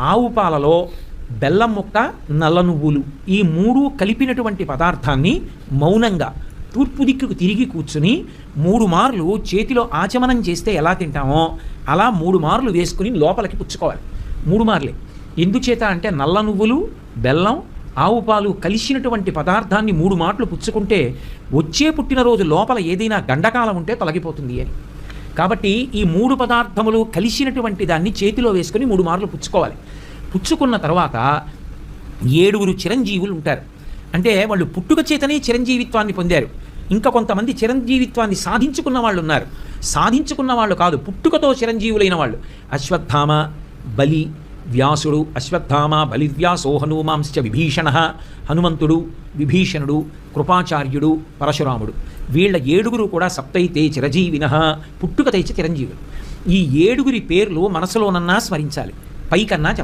ఆవు పాలలో బెల్లం ముక్క నల్ల నువ్వులు ఈ మూడు కలిపినటువంటి పదార్థాన్ని మౌనంగా తూర్పు దిక్కుకు తిరిగి కూర్చుని మూడు మార్లు చేతిలో ఆచమనం చేస్తే ఎలా తింటామో అలా మూడు మార్లు వేసుకుని లోపలికి పుచ్చుకోవాలి. మూడు మార్లే. ఎందుచేత అంటే నల్ల నువ్వులు బెల్లం ఆవు పాలు కలిసినటువంటి పదార్థాన్ని మూడు మాటలు పుచ్చుకుంటే వచ్చే పుట్టినరోజు లోపల ఏదైనా గండకాలం ఉంటే తొలగిపోతుంది అని కాబట్టి ఈ మూడు పదార్థములు కలిసినటువంటి దాన్ని చేతిలో వేసుకొని మూడు మార్లు పుచ్చుకోవాలి. పుచ్చుకున్న తర్వాత ఏడుగురు చిరంజీవులు ఉంటారు. అంటే వాళ్ళు పుట్టుక చేతనే చిరంజీవిత్వాన్ని పొందారు. ఇంకా కొంతమంది చిరంజీవిత్వాన్ని సాధించుకున్న వాళ్ళు ఉన్నారు. సాధించుకున్న వాళ్ళు కాదు పుట్టుకతో చిరంజీవులైన వాళ్ళు. అశ్వత్థామ బలి వ్యాసుడు అశ్వత్థామ బలివ్యాసో హనుమాంశ్చ విభీషణ హనుమంతుడు విభీషణుడు కృపాచార్యుడు పరశురాముడు. వీళ్ళ ఏడుగురు కూడా సప్తైతే చిరజీవిన పుట్టుకతైతే చిరంజీవులు. ఈ ఏడుగురి పేర్లు మనసులోనన్నా స్మరించాలి. పైకన్నా చెప్పాలి.